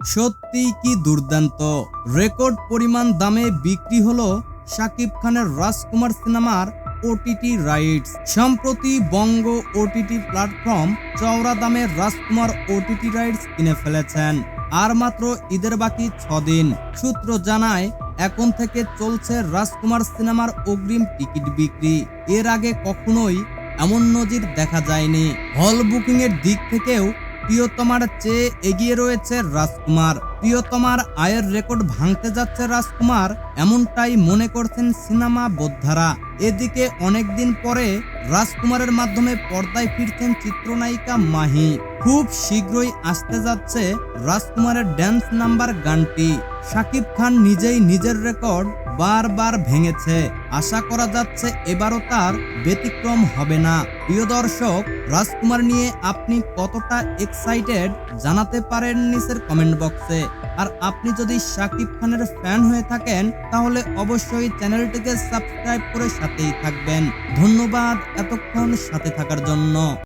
সত্যি কি দুর্দান্ত? রেকর্ড পরিমাণ দামে বিক্রি হলো শাকিব খানের রাজকুমার সিনেমার ওটিটি রাইটস। সম্প্রতি বঙ্গ ওটিটি প্ল্যাটফর্ম চওড়া দামে রাজকুমার ওটিটি রাইটস কিনে ফেলেছেন। আর মাত্র ঈদের বাকি দিন সূত্র জানায়, এখন থেকে চলছে রাজকুমার সিনেমার অগ্রিম টিকিট বিক্রি। এর আগে কখনোই এমন নজির দেখা যায়নি। হল বুকিং এর দিক থেকেও প্রিয়তমার চেয়ে এগিয়ে রয়েছে রাজকুমার। প্রিয়তমার আয়ের রেকর্ড ভাঙতে যাচ্ছে রাজকুমার, এমনটাই মনে করছেন সিনেমা বোদ্ধারা। এদিকে অনেকদিন পরে রাজকুমারের মাধ্যমে পর্দায় ফিরছেন চিত্রনায়িকা মাহি। খুব শীঘ্রই আসতে যাচ্ছে রাজকুমারের ড্যান্স নাম্বার গানটি। শাকিব খান নিজেই নিজের রেকর্ড বারবার ভেঙেছে। আশা করা যাচ্ছে এবারও তার ব্যতিক্রম হবে না। প্রিয় দর্শক, রাজকুমার নিয়ে আপনি কতটা এক্সাইটেড জানাতে পারেন নিচের কমেন্ট বক্সে আর আপনি যদি শাকিব খানের ফ্যান হয়ে থাকেন, তাহলে অবশ্যই চ্যানেলটিকে সাবস্ক্রাইব করে সাথেই থাকবেন। ধন্যবাদ এতক্ষণ সাথে থাকার জন্য।